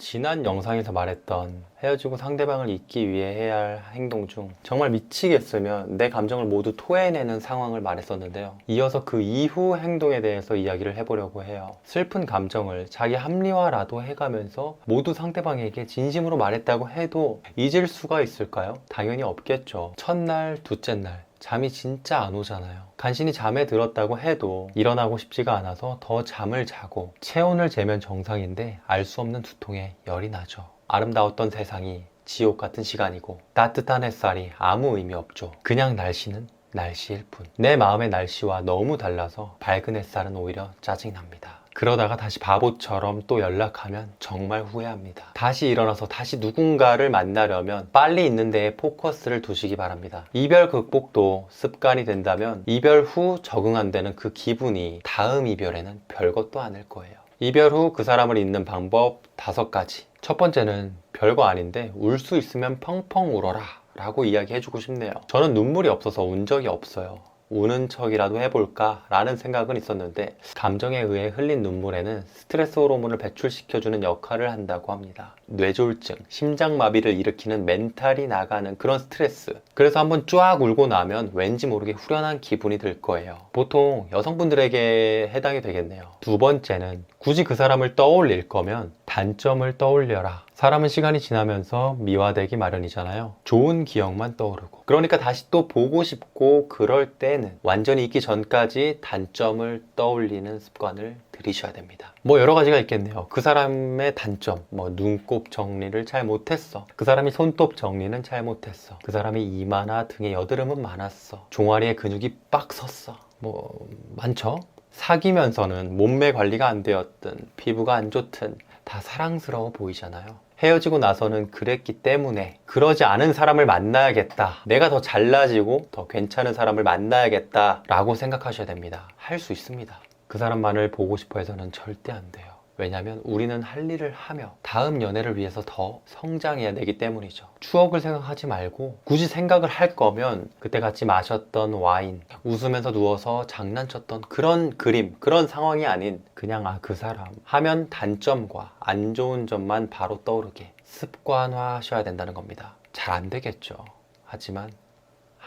지난 영상에서 말했던 헤어지고 상대방을 잊기 위해 해야 할 행동 중 정말 미치겠으면 내 감정을 모두 토해내는 상황을 말했었는데요. 이어서 그 이후 행동에 대해서 이야기를 해보려고 해요. 슬픈 감정을 자기 합리화라도 해가면서 모두 상대방에게 진심으로 말했다고 해도 잊을 수가 있을까요? 당연히 없겠죠. 첫날, 둘째 날. 잠이 진짜 안 오잖아요. 간신히 잠에 들었다고 해도 일어나고 싶지가 않아서 더 잠을 자고 체온을 재면 정상인데 알 수 없는 두통에 열이 나죠. 아름다웠던 세상이 지옥 같은 시간이고 따뜻한 햇살이 아무 의미 없죠. 그냥 날씨는 날씨일 뿐. 내 마음의 날씨와 너무 달라서 밝은 햇살은 오히려 짜증납니다. 그러다가 다시 바보처럼 또 연락하면 정말 후회합니다. 다시 일어나서 다시 누군가를 만나려면 빨리 있는 데에 포커스를 두시기 바랍니다. 이별 극복도 습관이 된다면 이별 후 적응한 데는 그 기분이 다음 이별에는 별것도 아닐 거예요. 이별 후 그 사람을 잊는 방법 다섯 가지. 첫 번째는 별거 아닌데 울 수 있으면 펑펑 울어라 라고 이야기해주고 싶네요. 저는 눈물이 없어서 운 적이 없어요. 우는 척이라도 해볼까 라는 생각은 있었는데 감정에 의해 흘린 눈물에는 스트레스 호르몬을 배출시켜주는 역할을 한다고 합니다. 뇌졸중, 심장마비를 일으키는 멘탈이 나가는 그런 스트레스. 그래서 한번 쫙 울고 나면 왠지 모르게 후련한 기분이 들 거예요. 보통 여성분들에게 해당이 되겠네요. 두 번째는 굳이 그 사람을 떠올릴 거면 단점을 떠올려라. 사람은 시간이 지나면서 미화되기 마련이잖아요. 좋은 기억만 떠오르고. 그러니까 다시 또 보고 싶고 그럴 때는 완전히 잊기 전까지 단점을 떠올리는 습관을 들이셔야 됩니다. 뭐 여러 가지가 있겠네요. 그 사람의 단점, 뭐 눈곱 정리를 잘 못했어. 그 사람이 손톱 정리는 잘 못했어. 그 사람이 이마나 등에 여드름은 많았어. 종아리에 근육이 빡 섰어. 뭐 많죠? 사귀면서는 몸매 관리가 안 되었든 피부가 안 좋든 다 사랑스러워 보이잖아요. 헤어지고 나서는 그랬기 때문에 그러지 않은 사람을 만나야겠다. 내가 더 잘나지고 더 괜찮은 사람을 만나야겠다. 라고 생각하셔야 됩니다. 할 수 있습니다. 그 사람만을 보고 싶어 해서는 절대 안 돼요. 왜냐면 우리는 할 일을 하며 다음 연애를 위해서 더 성장해야 되기 때문이죠. 추억을 생각하지 말고 굳이 생각을 할 거면 그때 같이 마셨던 와인, 웃으면서 누워서 장난쳤던 그런 그림, 그런 상황이 아닌 그냥 아, 그 사람 하면 단점과 안 좋은 점만 바로 떠오르게 습관화 하셔야 된다는 겁니다. 잘 안 되겠죠. 하지만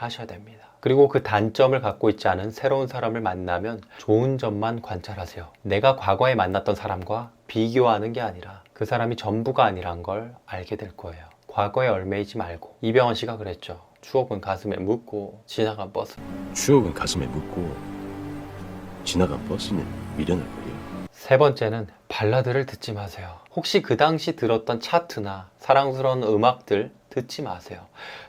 하셔야 됩니다. 그리고 그 단점을 갖고 있지 않은 새로운 사람을 만나면 좋은 점만 관찰하세요. 내가 과거에 만났던 사람과 비교하는 게 아니라 그 사람이 전부가 아니란 걸 알게 될 거예요. 과거에 얽매이지 말고 이병헌 씨가 그랬죠. 추억은 가슴에 묻고 지나간 버스. 추억은 가슴에 묻고 지나간 버스는 미련할 거예요. 세 번째는 발라드를 듣지 마세요. 혹시 그 당시 들었던 차트나 사랑스러운 음악들 듣지 마세요.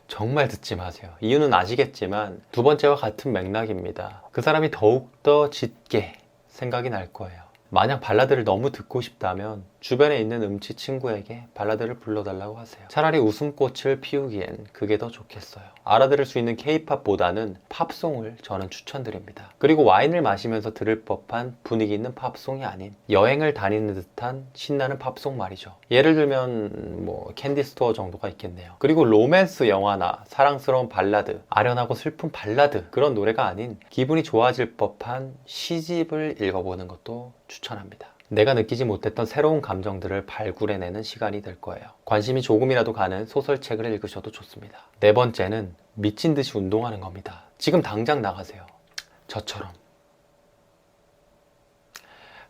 정말 듣지 마세요. 이유는 아시겠지만 두 번째와 같은 맥락입니다. 그 사람이 더욱더 짙게 생각이 날 거예요. 만약 발라드를 너무 듣고 싶다면 주변에 있는 음치 친구에게 발라드를 불러달라고 하세요. 차라리 웃음꽃을 피우기엔 그게 더 좋겠어요. 알아들을 수 있는 케이팝보다는 팝송을 저는 추천드립니다. 그리고 와인을 마시면서 들을 법한 분위기 있는 팝송이 아닌 여행을 다니는 듯한 신나는 팝송 말이죠. 예를 들면 뭐 캔디 스토어 정도가 있겠네요. 그리고 로맨스 영화나 사랑스러운 발라드, 아련하고 슬픈 발라드 그런 노래가 아닌 기분이 좋아질 법한 시집을 읽어보는 것도 추천합니다. 내가 느끼지 못했던 새로운 감정들을 발굴해내는 시간이 될 거예요. 관심이 조금이라도 가는 소설책을 읽으셔도 좋습니다. 네 번째는 미친 듯이 운동하는 겁니다. 지금 당장 나가세요. 저처럼.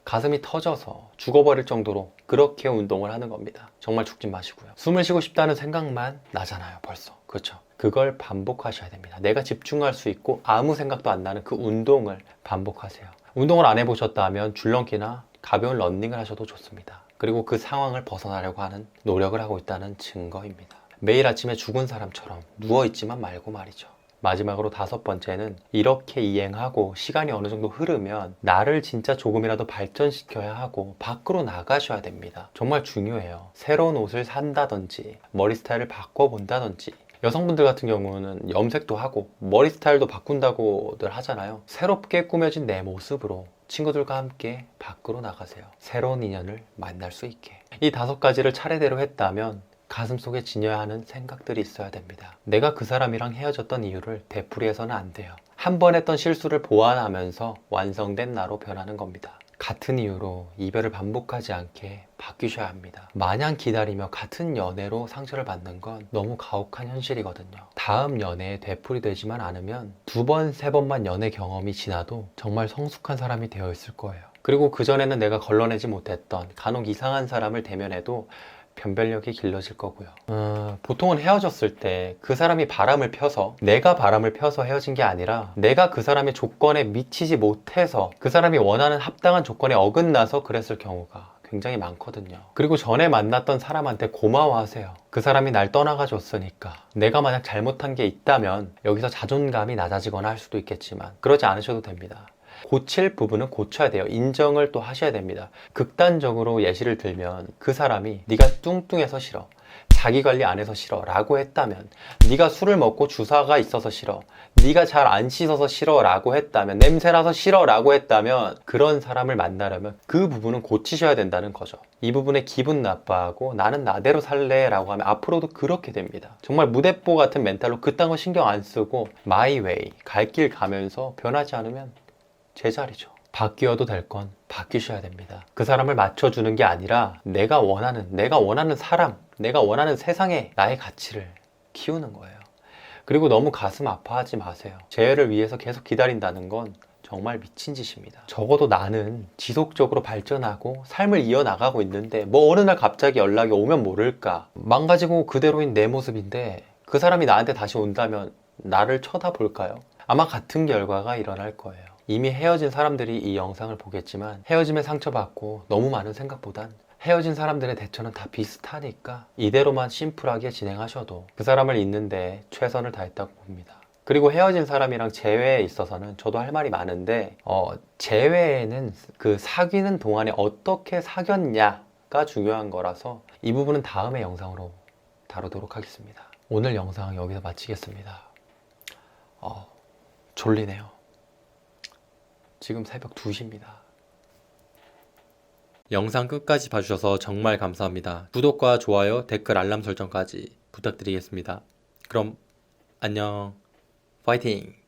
가슴이 터져서 죽어버릴 정도로 그렇게 운동을 하는 겁니다. 정말 죽지 마시고요. 숨을 쉬고 싶다는 생각만 나잖아요, 벌써. 그렇죠? 그걸 반복하셔야 됩니다. 내가 집중할 수 있고 아무 생각도 안 나는 그 운동을 반복하세요. 운동을 안 해보셨다면 줄넘기나 가벼운 런닝을 하셔도 좋습니다. 그리고 그 상황을 벗어나려고 하는 노력을 하고 있다는 증거입니다. 매일 아침에 죽은 사람처럼 누워있지만 말고 말이죠. 마지막으로 다섯 번째는 이렇게 이행하고 시간이 어느 정도 흐르면 나를 진짜 조금이라도 발전시켜야 하고 밖으로 나가셔야 됩니다. 정말 중요해요. 새로운 옷을 산다든지 머리 스타일을 바꿔본다든지 여성분들 같은 경우는 염색도 하고 머리 스타일도 바꾼다고들 하잖아요. 새롭게 꾸며진 내 모습으로 친구들과 함께 밖으로 나가세요. 새로운 인연을 만날 수 있게. 이 다섯 가지를 차례대로 했다면 가슴속에 지녀야 하는 생각들이 있어야 됩니다. 내가 그 사람이랑 헤어졌던 이유를 되풀이해서는 안 돼요. 한 번 했던 실수를 보완하면서 완성된 나로 변하는 겁니다. 같은 이유로 이별을 반복하지 않게 바뀌셔야 합니다. 마냥 기다리며 같은 연애로 상처를 받는 건 너무 가혹한 현실이거든요. 다음 연애에 되풀이 되지만 않으면 두 번, 세 번만 연애 경험이 지나도 정말 성숙한 사람이 되어 있을 거예요. 그리고 그전에는 내가 걸러내지 못했던 간혹 이상한 사람을 대면해도 변별력이 길러질 거고요. 어, 보통은 헤어졌을 때 그 사람이 바람을 펴서 내가 바람을 펴서 헤어진 게 아니라 내가 그 사람의 조건에 미치지 못해서 그 사람이 원하는 합당한 조건에 어긋나서 그랬을 경우가 굉장히 많거든요. 그리고 전에 만났던 사람한테 고마워하세요. 그 사람이 날 떠나가 줬으니까. 내가 만약 잘못한 게 있다면 여기서 자존감이 낮아지거나 할 수도 있겠지만 그러지 않으셔도 됩니다. 고칠 부분은 고쳐야 돼요. 인정을 또 하셔야 됩니다. 극단적으로 예시를 들면 그 사람이 네가 뚱뚱해서 싫어. 자기 관리 안 해서 싫어 라고 했다면 네가 술을 먹고 주사가 있어서 싫어 네가 잘 안 씻어서 싫어 라고 했다면 냄새나서 싫어 라고 했다면 그런 사람을 만나려면 그 부분은 고치셔야 된다는 거죠 이 부분에 기분 나빠하고 나는 나대로 살래 라고 하면 앞으로도 그렇게 됩니다 정말 무대뽀 같은 멘탈로 그딴 거 신경 안 쓰고 마이 웨이 갈 길 가면서 변하지 않으면 제자리죠. 바뀌어도 될 건 바뀌셔야 됩니다. 그 사람을 맞춰주는 게 아니라 내가 원하는, 내가 원하는 사람, 내가 원하는 세상에 나의 가치를 키우는 거예요. 그리고 너무 가슴 아파하지 마세요. 재회를 위해서 계속 기다린다는 건 정말 미친 짓입니다. 적어도 나는 지속적으로 발전하고 삶을 이어나가고 있는데 뭐 어느 날 갑자기 연락이 오면 모를까. 망가지고 그대로인 내 모습인데 그 사람이 나한테 다시 온다면 나를 쳐다볼까요? 아마 같은 결과가 일어날 거예요. 이미 헤어진 사람들이 이 영상을 보겠지만 헤어짐에 상처받고 너무 많은 생각보단 헤어진 사람들의 대처는 다 비슷하니까 이대로만 심플하게 진행하셔도 그 사람을 잊는데 최선을 다했다고 봅니다. 그리고 헤어진 사람이랑 재회에 있어서는 저도 할 말이 많은데 어, 재회에는 그 사귀는 동안에 어떻게 사귀었냐가 중요한 거라서 이 부분은 다음의 영상으로 다루도록 하겠습니다. 오늘 영상 여기서 마치겠습니다. 어, 졸리네요. 지금 새벽 2시입니다. 영상 끝까지 봐주셔서 정말 감사합니다. 구독과 좋아요, 댓글, 알람 설정까지 부탁드리겠습니다. 그럼 안녕. 파이팅!